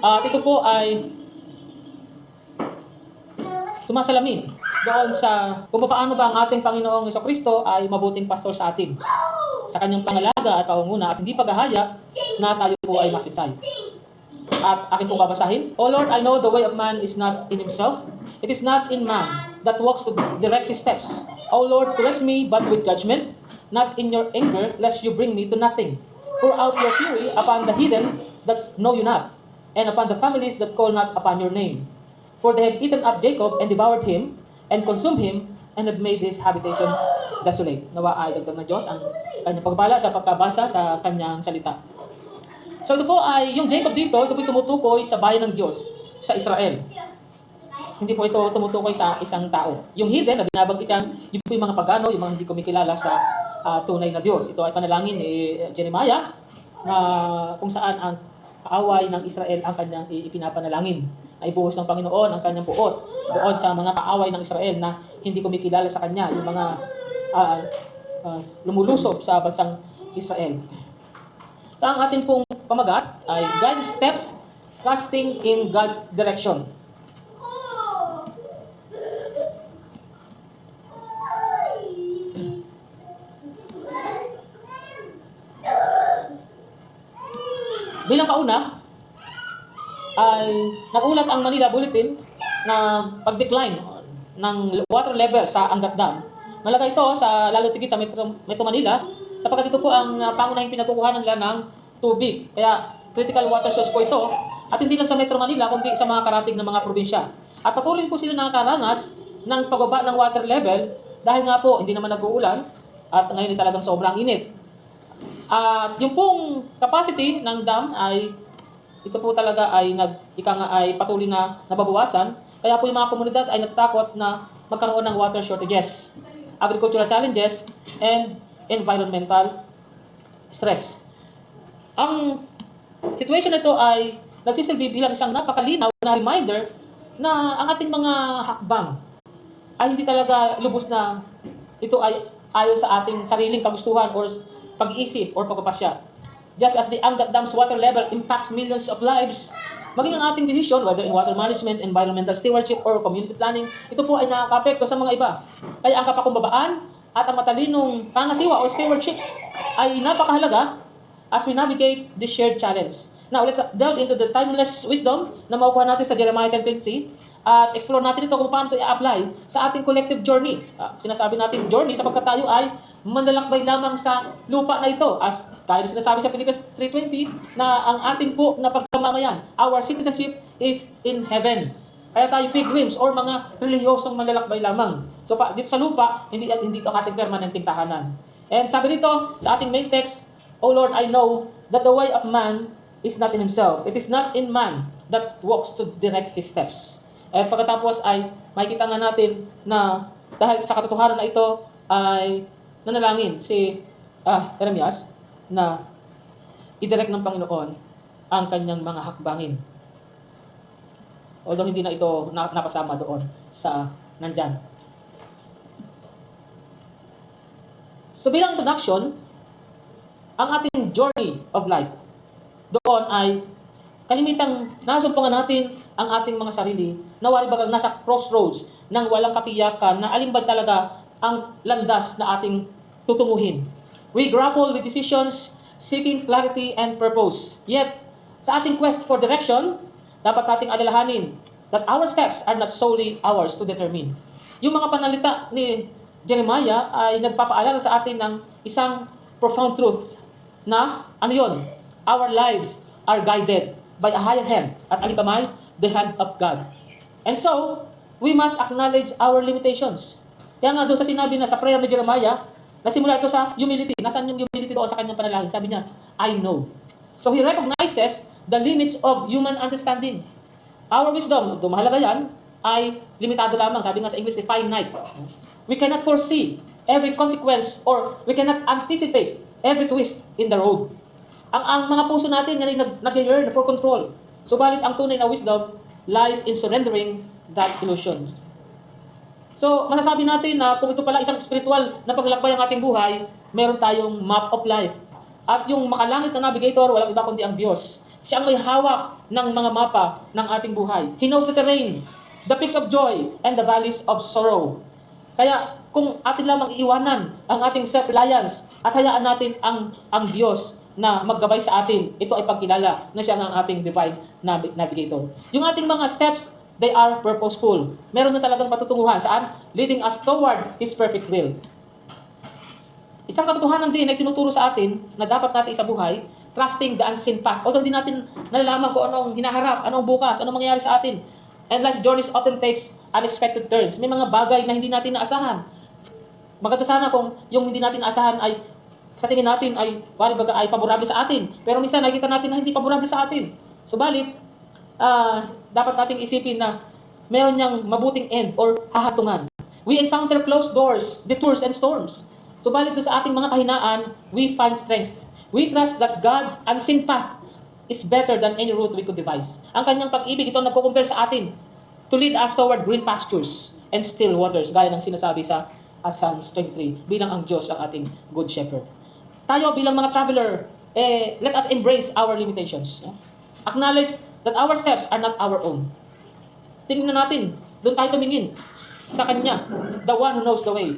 At ito po ay sumasalamin doon sa kung paano ba ang ating Panginoong Iso Kristo ay mabuting pastor sa atin sa kanyang pangalaga at pangunguna at hindi paghahaya na tayo po ay masiksay. At akin pong babasahin, O Lord, I know the way of man is not in himself. It is not in man that walks to direct his steps. O Lord, correct me but with judgment, not in your anger, lest you bring me to nothing. Pour out your fury upon the heathen that know you not, and upon the families that call not upon your name. For they have eaten up Jacob and devoured him, and consumed him, and have made his habitation desolate. Nawa ay dagdag ng Diyos ang kanyang pagbala sa pagkabasa sa kanyang salita. So ito po ay, yung Jacob dito, ito po tumutukoy sa bayan ng Diyos, sa Israel. Hindi po ito tumutukoy sa isang tao. Yung heathen na binabanggit yan, yun po yung mga pagano, yung mga hindi kumikilala sa ah, tunay na Diyos. Ito ay panalangin ni Jeremiah na kung saan ang kaaway ng Israel ang kanyang ipinapanalangin. Ay buhos ng Panginoon ang kanyang buot doon sa mga kaaway ng Israel na hindi kumikilala sa kanya, yung mga ah, ah, lumulusob sa bansang Israel. Sa ang ating pong pamagat ay guide steps casting in God's direction. Bilang kauna, ay nagulat ang Manila Bulletin na pag-decline ng water level sa Angat Dam. Malaga ito sa lalo tigit sa Metro, Metro Manila sapagkat ito po ang uh, pangunahing pinagkukuhanan nila ng tubig. Kaya critical water source po ito at hindi lang sa Metro Manila kundi sa mga karatig ng mga probinsya. At patuloy po sila nakakaranas ng pagbaba ng water level dahil nga po hindi naman nag-uulan at ngayon ay talagang sobrang init. At yung pong capacity ng dam ay ito po talaga ay nag ika nga ay patuloy na nababawasan. Kaya po yung mga komunidad ay natatakot na magkaroon ng water shortages, agricultural challenges, and environmental stress. Ang situation na ito ay nagsisilbi bilang isang napakalinaw na reminder na ang ating mga hakbang ay hindi talaga lubos na ito ay ayon sa ating sariling kagustuhan or pag-iisip or pagpapasya. Just as the Angat Dam's water level impacts millions of lives, maging ang ating decision, whether in water management, environmental stewardship, or community planning, ito po ay nakaka-apekto sa mga iba. Kaya ang kapakumbabaan at ang matalinong pangasiwa or stewardships ay napakahalaga as we navigate this shared challenge. Now, let's delve into the timeless wisdom na makukuha natin sa Jeremiah 10.23 at explore natin ito kung paano ito i-apply sa ating collective journey. Ah, sinasabi natin journey sapagkat tayo ay manlalakbay lamang sa lupa na ito. As kaya sinasabi sa Philippians 3.20 na ang ating po na pagkamamayan, our citizenship is in heaven. Kaya tayo pilgrims or mga reliyosong manlalakbay lamang. So pa, dito sa lupa, hindi hindi ito ang ating permanenteng tahanan. And sabi dito sa ating main text, O Lord, I know that the way of man is not in himself. It is not in man that walks to direct his steps. At pagkatapos ay makikita nga natin na dahil sa katotohanan na ito ay nanalangin si ah, Jeremias na idirect ng Panginoon ang kanyang mga hakbangin. Although hindi na ito na- napasama doon sa nandyan. So bilang introduction, ang ating journey of life doon ay kalimitang nasumpungan natin ang ating mga sarili na wari bagang nasa crossroads ng walang katiyakan na alin ba talaga ang landas na ating tutunguhin. We grapple with decisions seeking clarity and purpose. Yet, sa ating quest for direction, dapat nating alalahanin that our steps are not solely ours to determine. Yung mga panalita ni Jeremiah ay nagpapaalala sa atin ng isang profound truth na ano yon? Our lives are guided by a higher hand at alikamay, the hand of God. And so, we must acknowledge our limitations. Kaya nga doon sa sinabi na sa prayer ni Jeremiah, nagsimula ito sa humility. Nasaan yung humility doon sa kanyang panalangin? Sabi niya, I know. So he recognizes the limits of human understanding. Our wisdom, ito mahalaga yan, ay limitado lamang. Sabi nga sa English, finite. We cannot foresee every consequence or we cannot anticipate every twist in the road. Ang, ang mga puso natin ay nag, nag-yearn for control. Subalit ang tunay na wisdom lies in surrendering that illusion. So, masasabi natin na kung ito pala isang spiritual na paglalakbay ang ating buhay, meron tayong map of life. At yung makalangit na navigator, walang iba kundi ang Diyos. Siya ang may hawak ng mga mapa ng ating buhay. He knows the terrain, the peaks of joy, and the valleys of sorrow. Kaya kung atin lamang iiwanan ang ating self-reliance at hayaan natin ang ang Diyos na maggabay sa atin, ito ay pagkilala na siya ang ating divine nav- navigator. Yung ating mga steps, they are purposeful. Meron na talagang patutunguhan. Saan? Leading us toward His perfect will. Isang katotohanan din ay tinuturo sa atin na dapat natin sa buhay, trusting the unseen path. Although hindi natin nalalaman kung anong hinaharap, anong bukas, anong mangyayari sa atin. And life journeys often takes unexpected turns. May mga bagay na hindi natin naasahan. Maganda sana kung yung hindi natin naasahan ay sa tingin natin ay wari baga ay paborable sa atin. Pero minsan nakikita natin na hindi paborable sa atin. Subalit, ah, dapat nating isipin na meron niyang mabuting end or hahatungan. We encounter closed doors, detours, and storms. Subalit doon sa ating mga kahinaan, we find strength. We trust that God's unseen path is better than any route we could devise. Ang kanyang pag-ibig, ito ang nagko-compare sa atin to lead us toward green pastures and still waters, gaya ng sinasabi sa uh, Psalms 23, bilang ang Diyos ang ating good shepherd. Tayo bilang mga traveler, eh, let us embrace our limitations. no? Acknowledge that our steps are not our own. Tingnan natin, doon tayo tumingin sa Kanya, the one who knows the way.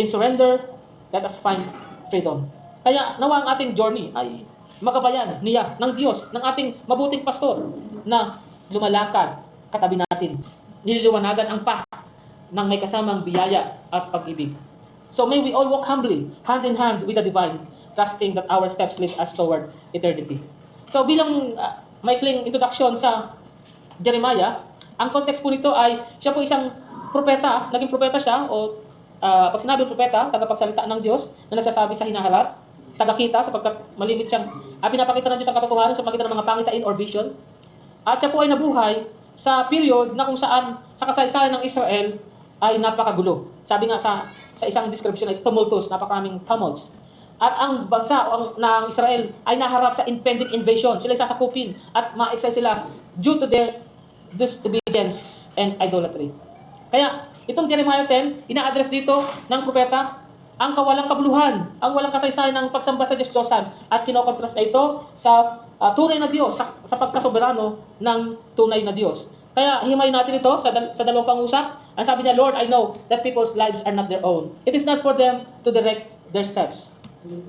In surrender, let us find freedom. Kaya nawa ang ating journey ay magabayan niya ng Diyos, ng ating mabuting pastor na lumalakad katabi natin. Nililiwanagan ang path ng may kasamang biyaya at pag-ibig. So may we all walk humbly, hand in hand with the divine, trusting that our steps lead us toward eternity. So bilang uh, maikling introduction sa Jeremiah, ang context po nito ay siya po isang propeta, naging propeta siya o ah, pag sinabi propeta, tagapagsalita ng Diyos na nagsasabi sa hinaharap, tagakita sapagkat malimit siyang ah, pinapakita ng Diyos ang katotohanan sa magitan ng mga pangitain or vision. At siya po ay nabuhay sa period na kung saan sa kasaysayan ng Israel ay napakagulo. Sabi nga sa sa isang description ay tumultuous, napakaraming tumults. At ang bansa ang, ng Israel ay naharap sa impending invasion. Sila sasakupin at ma-exile sila due to their disobedience and idolatry. Kaya itong Jeremiah 10, ina-address dito ng propeta ang kawalang kabuluhan, ang walang kasaysayan ng pagsamba sa Diyos-Diyosan at kinokontrast ito sa ah, tunay na Diyos, sa, sa pagkasoberano ng tunay na Diyos. Kaya himay natin ito sa, dal- sa dalawang pangusap. Ang sabi niya, Lord, I know that people's lives are not their own. It is not for them to direct their steps.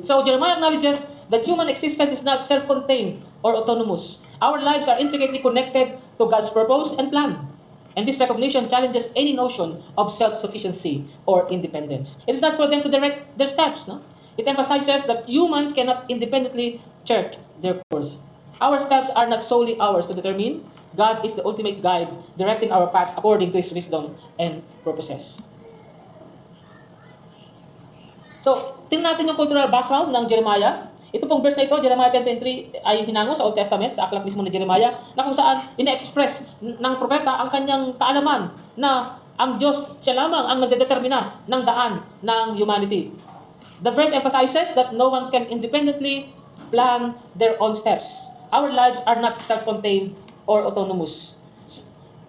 So Jeremiah acknowledges that human existence is not self-contained or autonomous. Our lives are intricately connected to God's purpose and plan. And this recognition challenges any notion of self-sufficiency or independence. It is not for them to direct their steps, no? It emphasizes that humans cannot independently chart their course. Our steps are not solely ours to determine. God is the ultimate guide, directing our paths according to His wisdom and purposes. So, tingnan natin yung cultural background ng Jeremiah. Ito pong verse na ito, Jeremiah 10.23, ay hinango sa Old Testament, sa aklat mismo ni Jeremiah, na kung saan ina-express ng propeta ang kanyang kaalaman na ang Diyos siya lamang ang nagdedetermina ng daan ng humanity. The verse emphasizes that no one can independently plan their own steps. Our lives are not self-contained or autonomous.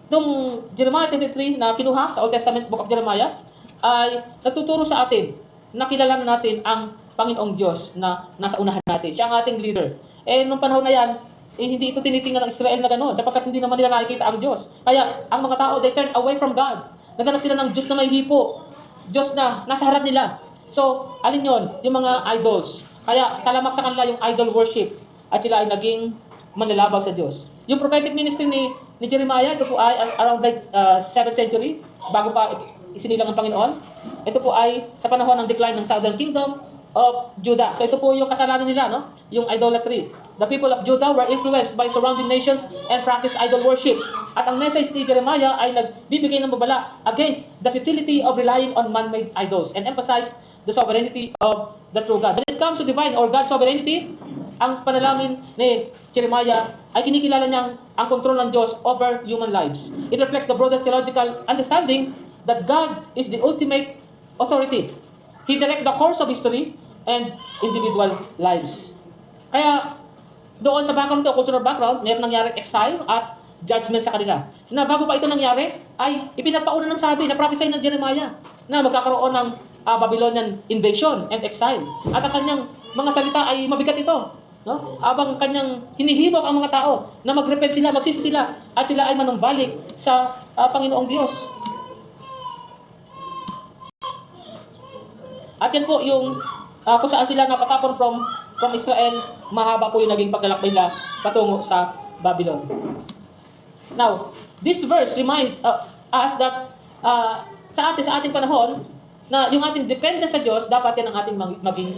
Itong Jeremiah 23 na kinuha sa Old Testament Book of Jeremiah ay nagtuturo sa atin na kilalanin natin ang Panginoong Diyos na nasa unahan natin. Siya ang ating leader. Eh, nung panahon na yan, eh, hindi ito tinitingnan ng Israel na gano'n sapagkat hindi naman nila nakikita ang Diyos. Kaya, ang mga tao, they turn away from God. Naganap sila ng Diyos na may hipo. Diyos na nasa harap nila. So, alin yon Yung mga idols. Kaya, talamak sa kanila yung idol worship. At sila ay naging manlalabag sa Diyos. Yung prophetic ministry ni, ni Jeremiah, ito po ay around like uh, 7th century, bago pa isinilang ang Panginoon. Ito po ay sa panahon ng decline ng Southern Kingdom of Judah. So ito po yung kasalanan nila, no? Yung idolatry. The people of Judah were influenced by surrounding nations and practiced idol worship. At ang message ni Jeremiah ay nagbibigay ng babala against the futility of relying on man-made idols and emphasized the sovereignty of the true God. When it comes to divine or God's sovereignty, ang panalangin ni Jeremiah ay kinikilala niyang ang kontrol ng Diyos over human lives. It reflects the broader theological understanding that God is the ultimate authority. He directs the course of history and individual lives. Kaya doon sa background to, cultural background, meron nangyaring exile at judgment sa kanila. Na bago pa ito nangyari, ay ipinagpauna ng sabi na prophesy ng Jeremiah na magkakaroon ng ah, Babylonian invasion and exile. At ang kanyang mga salita ay mabigat ito. no? Abang kanyang hinihimok ang mga tao na magrepent sila, magsisi sila, at sila ay manumbalik sa ah, Panginoong Diyos. At yan po yung ah, kung saan sila napatapon from from Israel, mahaba po yung naging paglalakbay nila patungo sa Babylon. Now, this verse reminds uh, us that uh, sa atin, sa ating panahon, na yung ating dependence sa Diyos, dapat yan ang ating mag- maging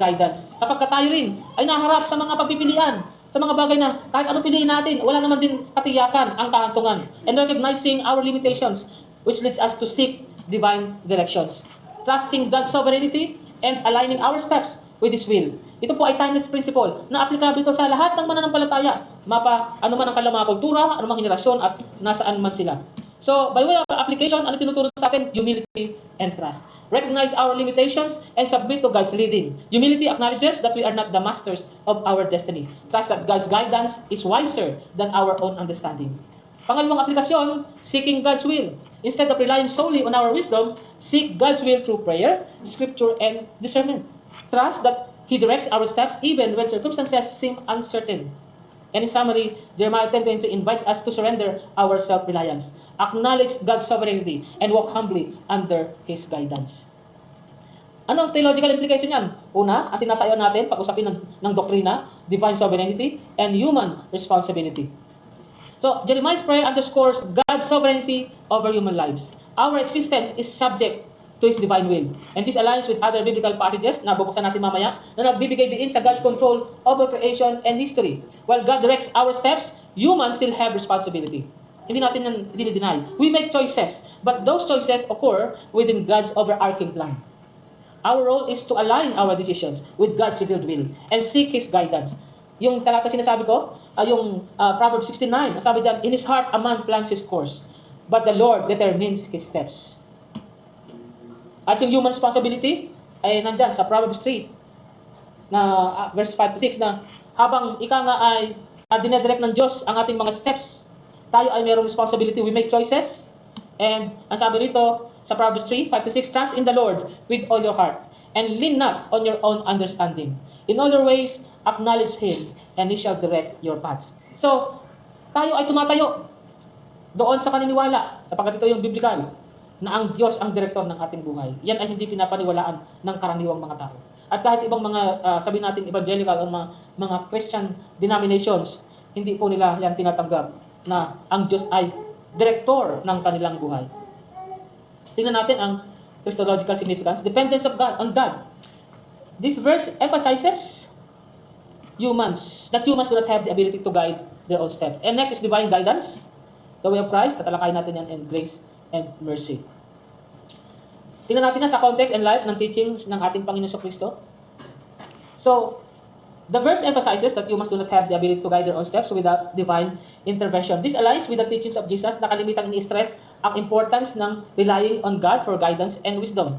guidance. Sapagkat tayo rin ay naharap sa mga pagpipilian, sa mga bagay na kahit ano piliin natin, wala naman din katiyakan ang kahantungan. And recognizing our limitations, which leads us to seek divine directions. Trusting God's sovereignty and aligning our steps with His will. Ito po ay timeless principle na aplikable ito sa lahat ng mananampalataya. Mapa, ano man ang kanilang mga kultura, ano mang henerasyon at nasaan man sila. So, by way of application, ano tinuturo sa atin? Humility and trust. Recognize our limitations and submit to God's leading. Humility acknowledges that we are not the masters of our destiny. Trust that God's guidance is wiser than our own understanding. Pangalawang aplikasyon, seeking God's will. Instead of relying solely on our wisdom, seek God's will through prayer, scripture, and discernment. Trust that He directs our steps even when circumstances seem uncertain. And in summary, Jeremiah 10.23 invites us to surrender our self-reliance, acknowledge God's sovereignty, and walk humbly under His guidance. Ano ang theological implication yan? Una, ang tinatayo natin, pag-usapin ng, ng doktrina, divine sovereignty, and human responsibility. So, Jeremiah's prayer underscores God's sovereignty over human lives. Our existence is subject to His divine will. And this aligns with other biblical passages na bubuksan natin mamaya na nagbibigay din sa God's control over creation and history. While God directs our steps, humans still have responsibility. Hindi natin yan dinideny. We make choices, but those choices occur within God's overarching plan. Our role is to align our decisions with God's revealed will and seek His guidance. Yung talata sinasabi ko, ah, yung uh, Proverbs 69, sabi diyan, In his heart a man plans his course, but the Lord determines his steps. At yung human responsibility ay nandyan sa Proverbs 3 na ah, verse 5 to 6 na habang ika nga ay uh, dinedirect ng Diyos ang ating mga steps, tayo ay mayroong responsibility. We make choices. And ang sabi rito sa Proverbs 3, 5 to 6, Trust in the Lord with all your heart and lean not on your own understanding. In all your ways, acknowledge Him and He shall direct your paths. So, tayo ay tumatayo doon sa paniniwala, sapagkat ito yung biblical, na ang Diyos ang direktor ng ating buhay. Yan ay hindi pinapaniwalaan ng karaniwang mga tao. At kahit ibang mga, uh, sabihin natin, evangelical o mga, mga Christian denominations, hindi po nila yan tinatanggap na ang Diyos ay direktor ng kanilang buhay. Tingnan natin ang Christological significance, dependence of God on God. This verse emphasizes humans, that humans do not have the ability to guide their own steps. And next is divine guidance, the way of Christ, tatalakayin natin yan, and grace and mercy. Tingnan natin na sa context and life ng teachings ng ating Panginoon sa Kristo. So, the verse emphasizes that humans do not have the ability to guide their own steps without divine intervention. This aligns with the teachings of Jesus na kalimitang ini-stress ang importance ng relying on God for guidance and wisdom.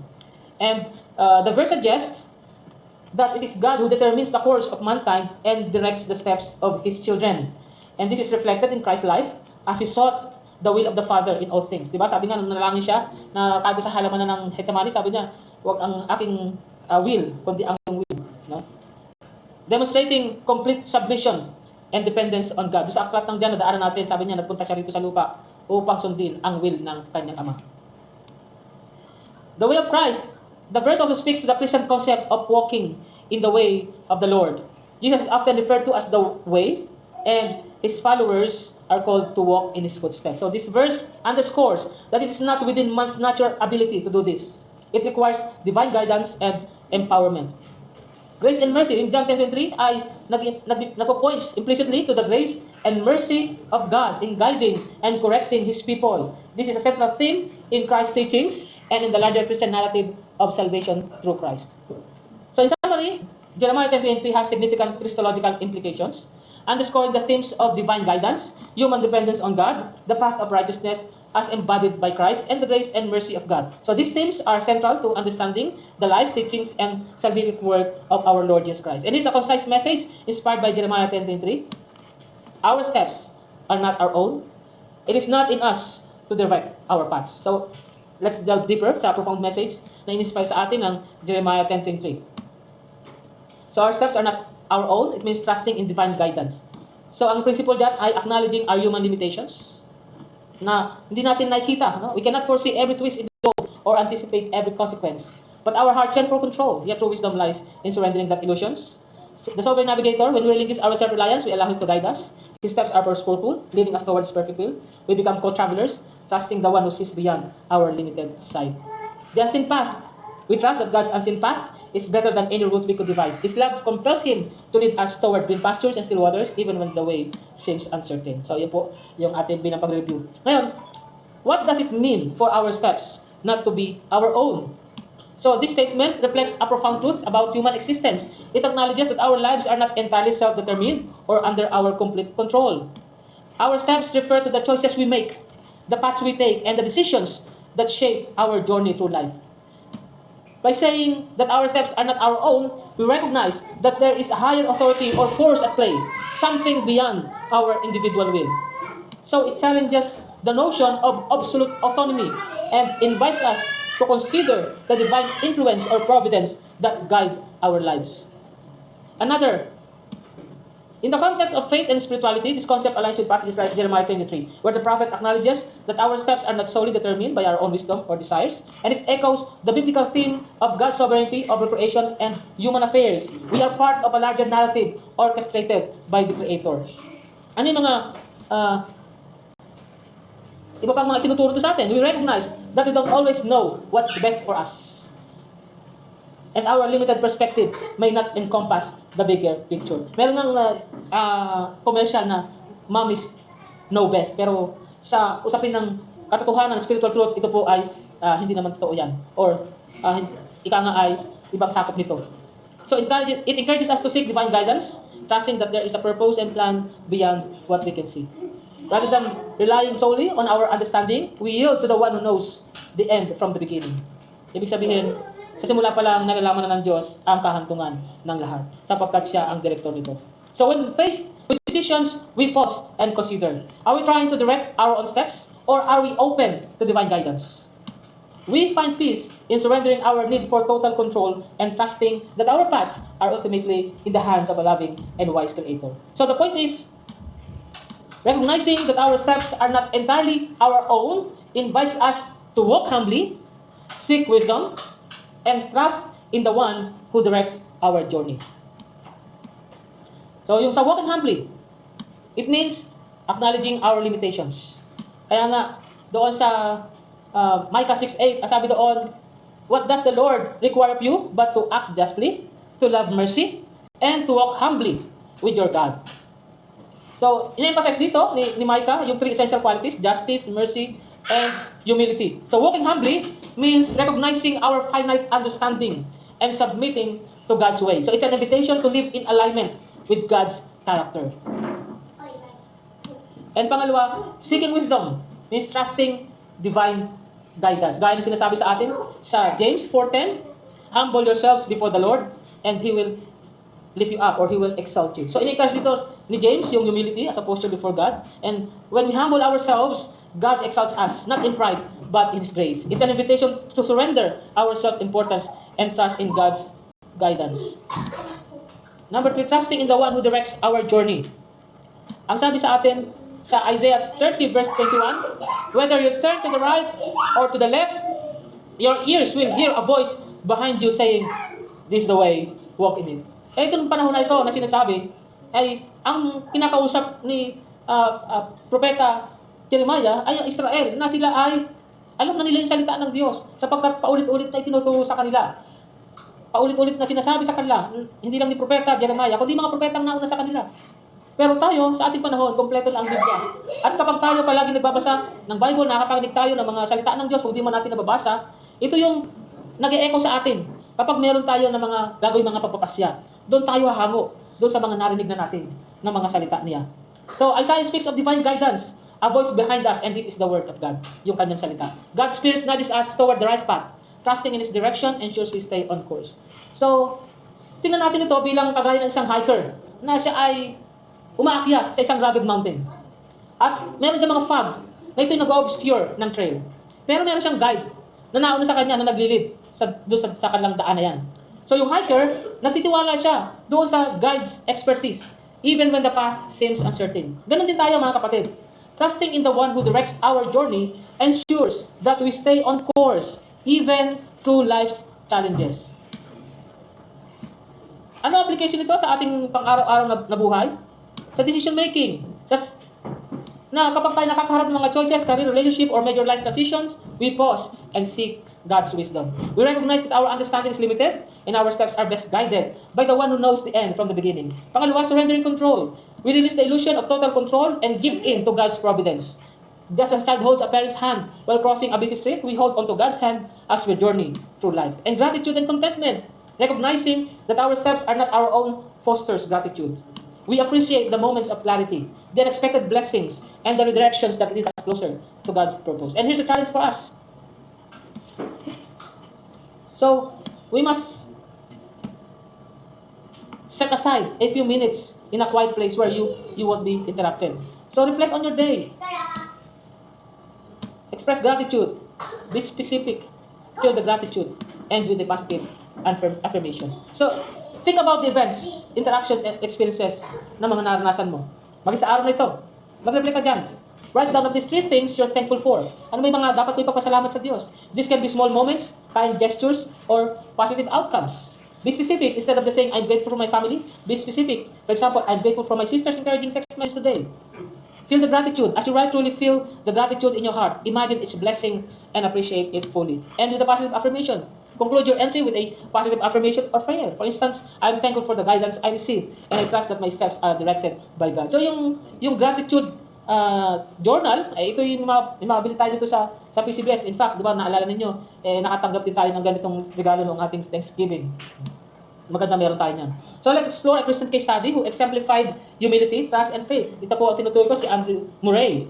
And uh, the verse suggests that it is God who determines the course of mankind and directs the steps of His children. And this is reflected in Christ's life as He sought the will of the Father in all things. Di ba? Sabi nga, nung nanalangin siya, na kado sa halaman na ng Getsemani, sabi niya, huwag ang aking uh, will, kundi ang will. No? Demonstrating complete submission and dependence on God. Doon sa aklat ng Diyan, nadaanan natin, sabi niya, nagpunta siya rito sa lupa upang sundin ang will ng kanyang ama. The way of Christ, the verse also speaks to the Christian concept of walking in the way of the Lord. Jesus is often referred to as the way, and his followers are called to walk in his footsteps. So this verse underscores that it is not within man's natural ability to do this. It requires divine guidance and empowerment. Grace and mercy in John 10.23 ay nag, nagpo-points implicitly to the grace and mercy of God in guiding and correcting His people. This is a central theme in Christ's teachings and in the larger Christian narrative of salvation through Christ. So in summary, Jeremiah 10.23 has significant Christological implications, underscoring the themes of divine guidance, human dependence on God, the path of righteousness as embodied by Christ, and the grace and mercy of God. So these themes are central to understanding the life, teachings, and salvific work of our Lord Jesus Christ. And it's a concise message inspired by Jeremiah 10.23. Our steps are not our own. It is not in us to direct our paths. So, let's delve deeper sa profound message na in-inspire sa atin ng Jeremiah 10.23. So, our steps are not our own, it means trusting in divine guidance. So, ang principle dyan ay acknowledging our human limitations na hindi natin nakikita. No? We cannot foresee every twist in the road or anticipate every consequence. But our hearts yearn for control. Yet true wisdom lies in surrendering that illusions. The sovereign navigator, when we relinquish our self-reliance, we allow him to guide us. His steps are purposeful, leading us towards his perfect will. We become co-travelers, trusting the one who sees beyond our limited sight. The unseen path. We trust that God's unseen path is better than any route we could devise. His love compels Him to lead us toward green pastures and still waters, even when the way seems uncertain. So, yun po yung ating bilang pag-review. Ngayon, what does it mean for our steps not to be our own? So, this statement reflects a profound truth about human existence. It acknowledges that our lives are not entirely self-determined or under our complete control. Our steps refer to the choices we make, the paths we take, and the decisions that shape our journey through life. By saying that our steps are not our own, we recognize that there is a higher authority or force at play, something beyond our individual will. So it challenges the notion of absolute autonomy and invites us to consider the divine influence or providence that guide our lives. Another In the context of faith and spirituality, this concept aligns with passages like Jeremiah 23, where the prophet acknowledges that our steps are not solely determined by our own wisdom or desires, and it echoes the biblical theme of God's sovereignty over creation and human affairs. We are part of a larger narrative orchestrated by the Creator. Ano yung mga ah, iba pang mga tinuturo to sa atin? We recognize that we don't always know what's best for us. And our limited perspective may not encompass the bigger picture. Meron ng uh, uh, commercial na mommies know best. Pero sa usapin ng katotohanan, spiritual truth, ito po ay ah, hindi naman totoo yan. Or uh, ika nga ay ibang sakop nito. So encourages, it encourages us to seek divine guidance, trusting that there is a purpose and plan beyond what we can see. Rather than relying solely on our understanding, we yield to the one who knows the end from the beginning. Ibig sabihin, sa simula pa lang nalalaman na ng Diyos ang kahantungan ng lahat sapagkat siya ang direktor nito. So when faced with decisions, we pause and consider. Are we trying to direct our own steps or are we open to divine guidance? We find peace in surrendering our need for total control and trusting that our paths are ultimately in the hands of a loving and wise Creator. So the point is, recognizing that our steps are not entirely our own invites us to walk humbly, seek wisdom, and trust in the one who directs our journey. So yung sa walking humbly, it means acknowledging our limitations. Kaya nga, doon sa uh, Micah 6.8, ang sabi doon, What does the Lord require of you but to act justly, to love mercy, and to walk humbly with your God? So, in-emphasize dito ni, ni Micah yung three essential qualities, justice, mercy, and humility. So, walking humbly means recognizing our finite understanding and submitting to God's way. So, it's an invitation to live in alignment with God's character. And pangalawa, seeking wisdom means trusting divine guidance. Gaya na sinasabi sa atin sa James 4.10, Humble yourselves before the Lord and He will lift you up or He will exalt you. So, in-encourage dito ni James yung humility as a posture before God. And when we humble ourselves, God exalts us, not in pride, but in His grace. It's an invitation to surrender our self-importance and trust in God's guidance. Number three, trusting in the one who directs our journey. Ang sabi sa atin sa Isaiah 30 verse 21, whether you turn to the right or to the left, your ears will hear a voice behind you saying, this is the way, walk in it. Eh, itong panahon na ito na sinasabi, ay ang kinakausap ni ah, ah, Propeta Jeremiah ay ang Israel na sila ay alam na nila yung salita ng Diyos sapagkat paulit-ulit na itinuturo sa kanila. Paulit-ulit na sinasabi sa kanila, hindi lang ni Propeta Jeremiah, kundi mga propetang nauna sa kanila. Pero tayo, sa ating panahon, kompleto na ang Biblia. At kapag tayo palagi nagbabasa ng Bible, nakakarinig tayo ng mga salita ng Diyos, kung di man natin nababasa, ito yung nag echo sa atin. Kapag meron tayo ng mga gagawin mga pagpapasya, doon tayo hahango, doon sa mga narinig na natin ng mga salita niya. So Isaiah speaks of divine guidance, a voice behind us, and this is the word of God, yung kanyang salita. God's Spirit nudges us toward the right path, trusting in His direction, ensures we stay on course. So, tingnan natin ito bilang kagaya ng isang hiker na siya ay umaakyat sa isang rugged mountain. At meron dyan mga fog na ito nag-obscure ng trail. Pero meron siyang guide na nauna sa kanya na naglilid sa, doon sa, sa kanilang daan na yan. So yung hiker, nagtitiwala siya doon sa guide's expertise, even when the path seems uncertain. Ganon din tayo mga kapatid. Trusting in the one who directs our journey ensures that we stay on course even through life's challenges. Ano application nito sa ating pang-araw-araw na, na buhay? Sa decision making. Sa, na kapag tayo nakakaharap ng mga choices, career, relationship, or major life transitions, we pause and seek God's wisdom. We recognize that our understanding is limited and our steps are best guided by the one who knows the end from the beginning. Pangalawa, surrendering control. We release the illusion of total control and give in to God's providence. Just as child holds a parent's hand while crossing a busy street, we hold onto God's hand as we journey through life. And gratitude and contentment, recognizing that our steps are not our own, fosters gratitude. We appreciate the moments of clarity, the unexpected blessings, and the redirections that lead us closer to God's purpose. And here's a challenge for us. So, we must set aside a few minutes in a quiet place where you, you won't be interrupted. So, reflect on your day. Express gratitude. Be specific. Feel the gratitude. End with a positive affirmation. So, think about the events, interactions, and experiences na mga naranasan mo. Maging sa araw na ito, mag-reflect dyan. Write down of these three things you're thankful for. Ano may mga dapat mo ipagpasalamat sa Diyos? This can be small moments, kind gestures, or positive outcomes. Be specific instead of just saying, I'm grateful for my family. Be specific. For example, I'm grateful for my sister's encouraging text message today. Feel the gratitude. As you write, truly feel the gratitude in your heart. Imagine its blessing and appreciate it fully. And with a positive affirmation. Conclude your entry with a positive affirmation or prayer. For instance, I'm thankful for the guidance I receive and I trust that my steps are directed by God. So yung yung gratitude uh, journal, eh, ito yung mga, tayo dito sa sa PCBS. In fact, di ba, naalala ninyo, eh, nakatanggap din tayo ng ganitong regalo ng ating Thanksgiving. Maganda meron tayo niyan. So let's explore a Christian case study who exemplified humility, trust, and faith. Ito po ang tinutukoy ko si Andrew Murray.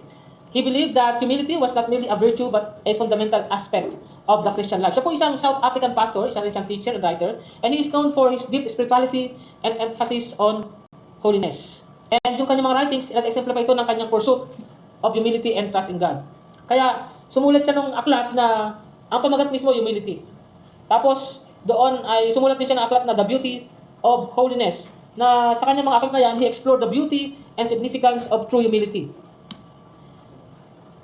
He believed that humility was not merely a virtue but a fundamental aspect of the Christian life. Siya po isang South African pastor, isang isang teacher and writer, and he is known for his deep spirituality and emphasis on holiness. And yung kanyang mga writings, nag-exemplify ito ng kanyang pursuit of humility and trust in God. Kaya sumulat siya ng aklat na ang pamagat mismo humility. Tapos doon ay sumulat din siya ng aklat na The Beauty of Holiness. Na sa kanyang mga aklat na yan, he explored the beauty and significance of true humility.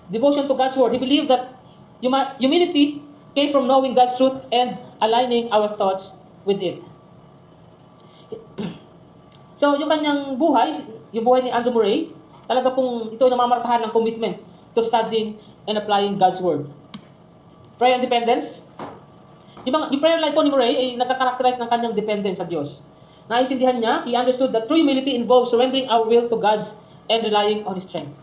Devotion to God's Word. He believed that humility came from knowing God's truth and aligning our thoughts with it. So, yung kanyang buhay, yung buhay ni Andrew Murray, talaga pong ito ay namamarkahan ng commitment to studying and applying God's Word. Prayer and dependence. Yung, yung prayer life po ni Murray ay nagkakarakterize ng kanyang dependence sa Diyos. Naintindihan niya, he understood that true humility involves surrendering our will to God's and relying on His strength.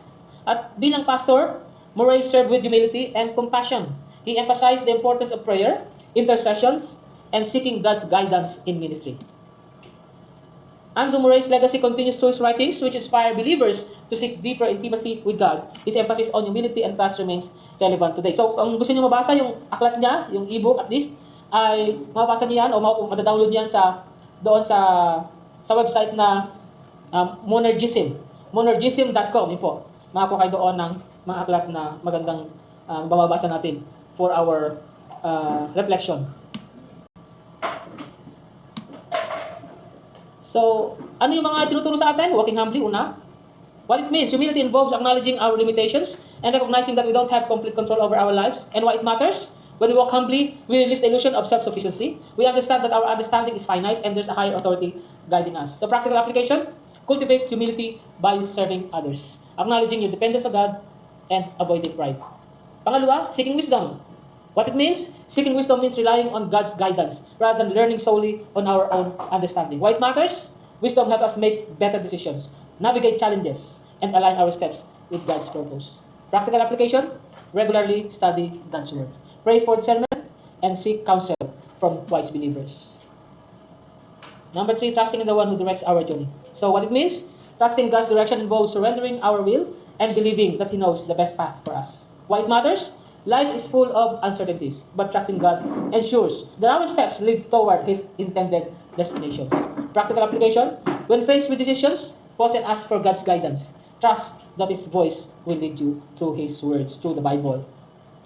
At bilang pastor, Murray served with humility and compassion. He emphasized the importance of prayer, intercessions, and seeking God's guidance in ministry. Andrew Murray's legacy continues through his writings, which inspire believers to seek deeper intimacy with God. His emphasis on humility and trust remains relevant today. So, kung gusto niyo mabasa yung aklat niya, yung ebook at least, ay mababasa niyo yan o ma- madadownload niyo yan sa doon sa sa website na um, Monergism. Monergism.com. Yun po. Makakuha kayo doon ng mga aklat na magandang um, bababasa natin for our uh, reflection. So, ano yung mga tinuturo sa atin? Walking humbly, una. What it means, humility involves acknowledging our limitations and recognizing that we don't have complete control over our lives. And why it matters? When we walk humbly, we release the illusion of self-sufficiency. We understand that our understanding is finite and there's a higher authority guiding us. So, practical application, cultivate humility by serving others. Acknowledging your dependence on God and avoiding pride. Pangalawa, seeking wisdom. What it means? Seeking wisdom means relying on God's guidance rather than learning solely on our own understanding. Why it matters? Wisdom helps us make better decisions, navigate challenges, and align our steps with God's purpose. Practical application? Regularly study God's Word. Pray for discernment and seek counsel from wise believers. Number three, trusting in the one who directs our journey. So what it means? Trusting God's direction involves surrendering our will and believing that He knows the best path for us. Why it matters? Life is full of uncertainties, but trusting God ensures that our steps lead toward His intended destinations. Practical application: When faced with decisions, pause and ask for God's guidance. Trust that His voice will lead you through His words, through the Bible.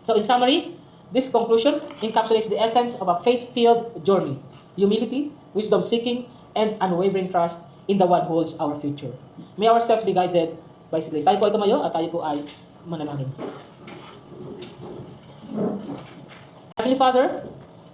So, in summary, this conclusion encapsulates the essence of a faith-filled journey. humility, wisdom seeking, and unwavering trust in the one who holds our future. May our steps be guided His grace. Tayo po ay tumayo at tayo po ay manalangin. Heavenly Father,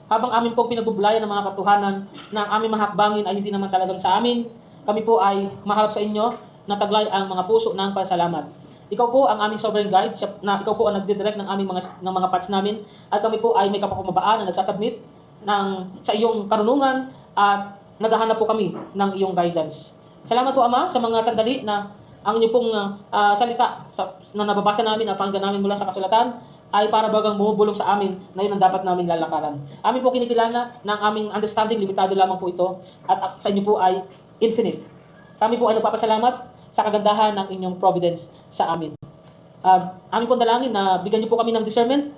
habang amin pong pinagbubulayan ng mga katuhanan na ang aming mahakbangin ay hindi naman talagang sa amin, kami po ay maharap sa inyo na taglay ang mga puso ng pasalamat. Ikaw po ang aming sovereign guide, na ikaw po ang nagdidirect ng aming mga ng mga paths namin at kami po ay may kapakumabaan na nagsasubmit ng sa iyong karunungan at naghahanap po kami ng iyong guidance. Salamat po Ama sa mga sandali na ang inyo pong ah, salita sa, na nababasa namin at pakinggan namin mula sa kasulatan ay para bagang bumubulong sa amin na yun ang dapat naming lalakaran. Amin po kinikilala na ang aming understanding, limitado lamang po ito at sa inyo po ay infinite. Kami po ay nagpapasalamat sa kagandahan ng inyong providence sa amin. Uh, amin po dalangin na bigyan niyo po kami ng discernment,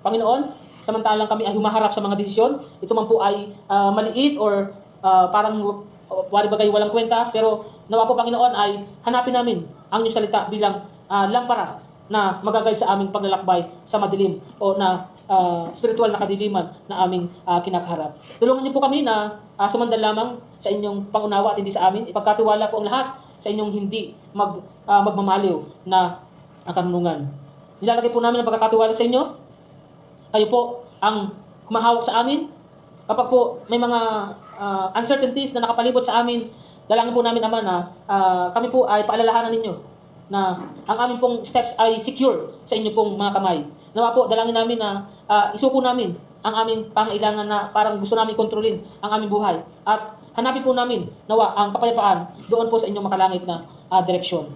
Panginoon, samantalang kami ay humaharap sa mga desisyon. Ito man po ay ah, maliit or ah, parang uh, wari bagay walang kwenta, pero nawa po Panginoon ay hanapin namin ang inyong salita bilang ah, lampara na magagayad sa aming paglalakbay sa madilim o na ah, spiritual na kadiliman na aming ah, kinakaharap. Tulungan niyo po kami na ah, sumandal lamang sa inyong pangunawa at hindi sa amin. Ipagkatiwala po ang lahat sa inyong hindi mag, ah, magmamaliw na ang karunungan. Nilalagay po namin ang pagkakatiwala sa inyo. Kayo po ang humahawak sa amin. Kapag po may mga ah, uncertainties na nakapalibot sa amin, dalangin po namin naman na ah, kami po ay paalalahanan ninyo na ang aming pong steps ay secure sa inyo pong mga kamay. Nawa po, dalangin namin na ah, isuko namin ang aming pangailangan na parang gusto namin kontrolin ang aming buhay. At hanapin po namin, nawa, ang kapayapaan doon po sa inyong makalangit na ah, direksyon.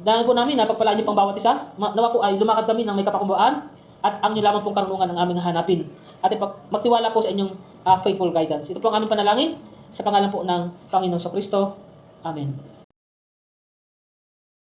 Dahil po namin na pagpalaan niyo pang bawat isa, nawa po ay lumakad kami ng may kapakumbaan at ang inyo lamang pong karunungan ang aming hanapin. At ipag, magtiwala po sa inyong ah, faithful guidance. Ito po ang aming panalangin sa pangalan po ng Panginoon sa Kristo. Amen.